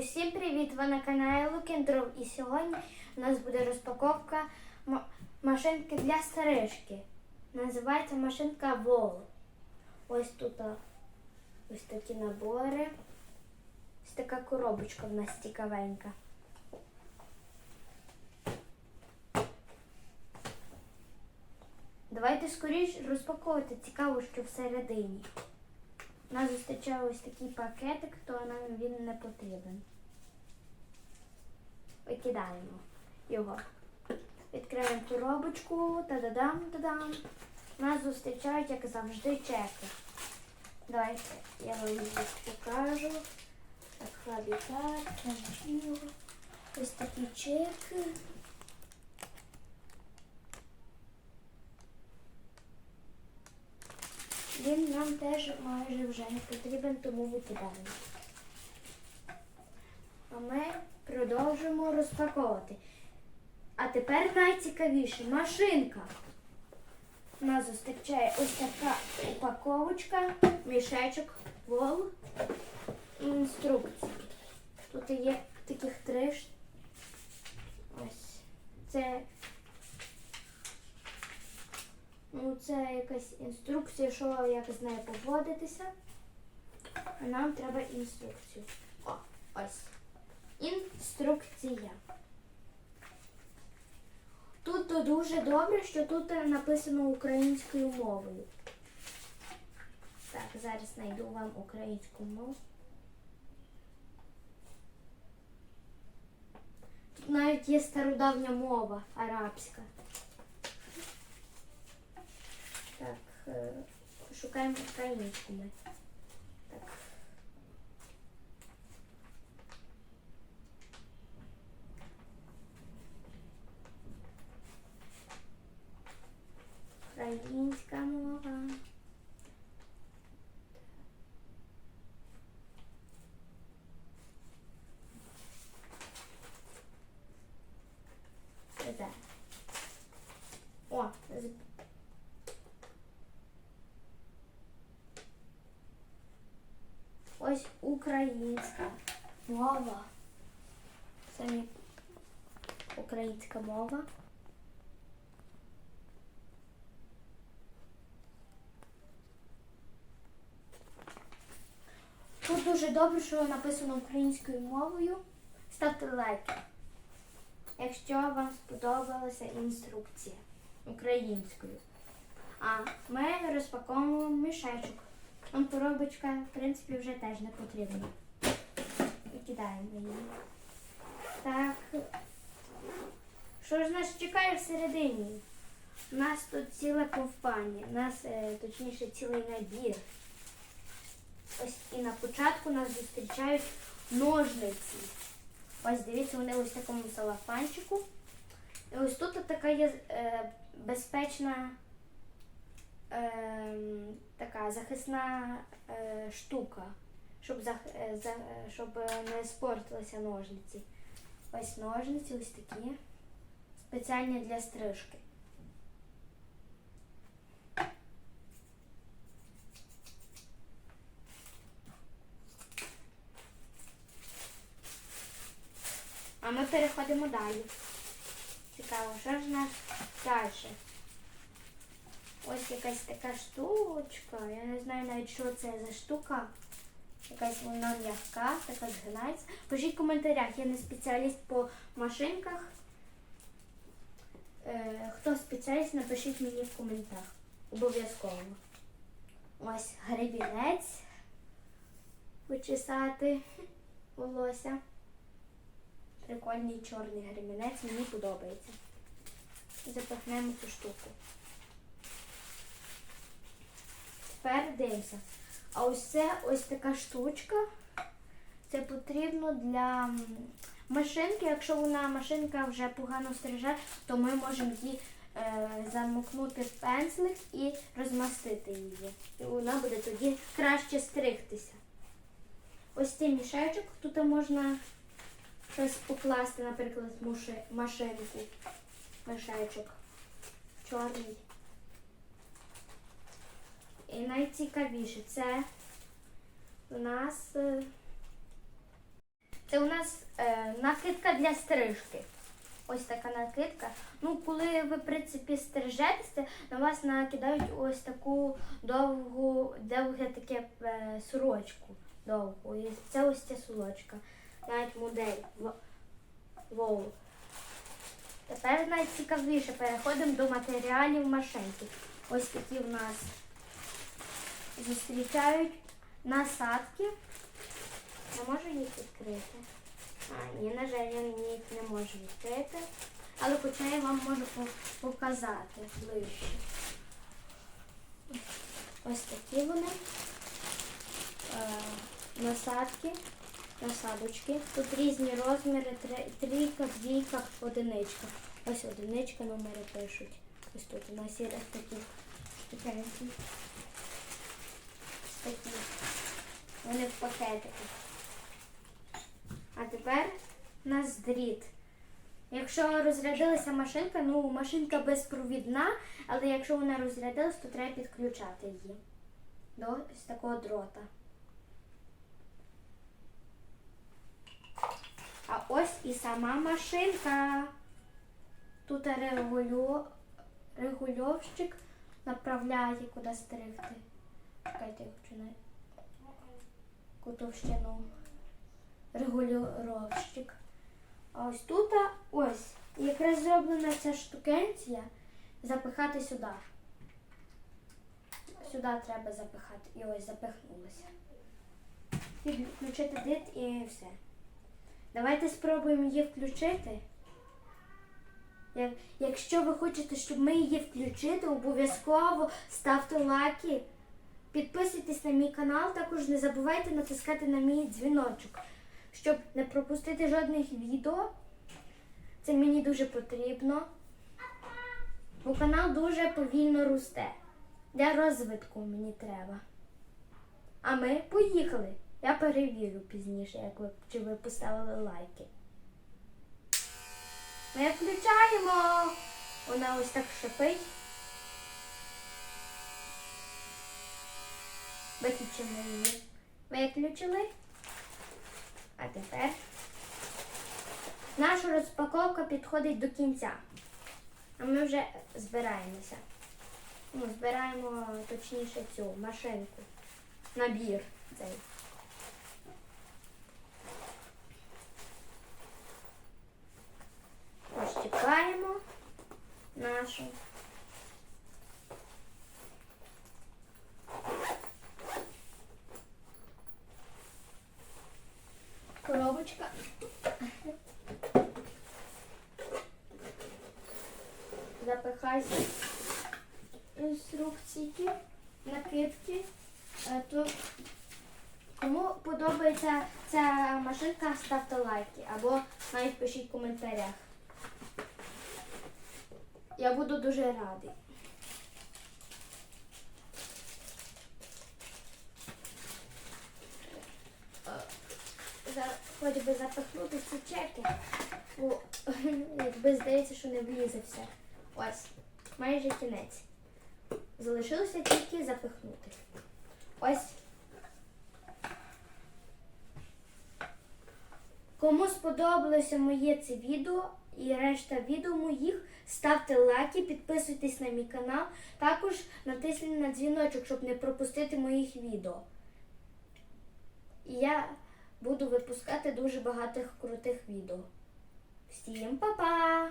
Усім привіт! Ви на каналі Лукіндров і сьогодні у нас буде розпаковка машинки для стрижки. Називається машинка Вол. Ось тут ось такі набори. Ось така коробочка в нас цікавенька. Давайте скоріш розпаковувати цікаво, що всередині. Нас зустрічає ось такий пакетик, то нам він не потрібен. Викидаємо його. Відкриємо коробочку. Та-да-дам, та-дам. Нас зустрічають, як завжди, чеки. Давайте я вам їх покажу. Так, хабітат, красиво. Ось такі чеки. Він нам теж майже вже не потрібен, тому викидаємо. А ми продовжимо розпаковувати. А тепер найцікавіше машинка. Нас зустрічає ось така упаковочка, мішечок, вол і інструкції. Тут є таких три. Ось. Це Ну, це якась інструкція, що як з нею поводитися. Нам треба інструкцію. О, ось. Інструкція. Тут то дуже добре, що тут написано українською мовою. Так, зараз знайду вам українську мову. Тут навіть є стародавня мова арабська. Так, е, шукаємо українську ми. Так. Українська мова. Це де? О, з- Ось українська мова. Самі українська мова. Тут дуже добре, що написано українською мовою. Ставте лайки. Якщо вам сподобалася інструкція українською. А ми розпаковуємо мішечок. Он коробочка, в принципі, вже теж не потрібна. Викидаємо її. Так. Що ж нас чекає всередині? У нас тут ціле ковпання, у нас, е, точніше, цілий набір. Ось і на початку нас зустрічають ножниці. Ось дивіться, вони ось в такому салафанчику. І ось тут така є е, безпечна така захисна е, штука, щоб, е, за, е, щоб не спортилися ножниці. Ось ножниці, ось такі. Спеціальні для стрижки. А ми переходимо далі. Цікаво, що ж нас далі? Ось якась така штучка. Я не знаю навіть, що це за штука. Якась вона м'яка, така згинається. Пишіть в коментарях, я не спеціаліст по машинках. Е, хто спеціаліст, напишіть мені в коментарях. Обов'язково. Ось гребінець. Почесати волосся. Прикольний чорний гребінець, мені подобається. Запахнемо цю штуку. Тепер дивимося. А ось це ось така штучка. Це потрібно для машинки. Якщо вона машинка вже погано стриже, то ми можемо її е, замокнути в пензлик і розмастити її. І вона буде тоді краще стригтися. Ось цей мішечок. Тут можна щось покласти, наприклад, машинку. Мішечок. Чорний. І найцікавіше це у нас е, це у нас накидка для стрижки. Ось така накидка. Ну, коли ви, в принципі, стрижетеся, на вас накидають ось таку довгу, довге таке е, сорочку довгу. І це ось ця сорочка. Навіть модель. Воу. Тепер найцікавіше переходимо до матеріалів машинки. Ось такі в нас зустрічають насадки. Я можу їх відкрити? А, ні, на жаль, я їх не можу відкрити. Але хоча я вам можу показати ближче. Ось такі вони. Насадки, насадочки. Тут різні розміри, трійка, двійка, одиничка. Ось одиничка номери пишуть. Ось тут у нас є такі штукенці. Такі. Вони в пакетику. А тепер у нас дріт. Якщо розрядилася машинка, ну машинка безпровідна, але якщо вона розрядилась, то треба підключати її до ось такого дрота. А ось і сама машинка. Тут регульовщик направляє, куди стригти. Чекайте, на кутовщину. Регулюровщик. А ось тут, ось, якраз зроблена ця штукенція запихати сюди. Сюди треба запихати. І ось запихнулося. Включити дит і все. Давайте спробуємо її включити. Якщо ви хочете, щоб ми її включити, обов'язково ставте лайки. Підписуйтесь на мій канал, також не забувайте натискати на мій дзвіночок, щоб не пропустити жодних відео. Це мені дуже потрібно. Бо канал дуже повільно росте. Для розвитку мені треба. А ми поїхали. Я перевірю пізніше, як ви, чи ви поставили лайки. Ми включаємо. Вона ось так шипить. Виключимо її. Виключили. А тепер наша розпаковка підходить до кінця. А ми вже збираємося. Ну, збираємо точніше цю машинку. Набір цей. Розчіпаємо нашу. Коробочка. Запихайся інструкції, накидки. Е, То кому подобається ця машинка, ставте лайки або навіть пишіть в коментарях. Я буду дуже радий. Е, за- Хоч би запихнути ці чеки, бо якби здається, що не влізе все. Ось, майже кінець. Залишилося тільки запихнути. Ось. Кому сподобалося моє це відео і решта відео моїх, ставте лайки, підписуйтесь на мій канал. Також натисніть на дзвіночок, щоб не пропустити моїх відео. Я буду випускати дуже багато крутих відео. Всім па-па!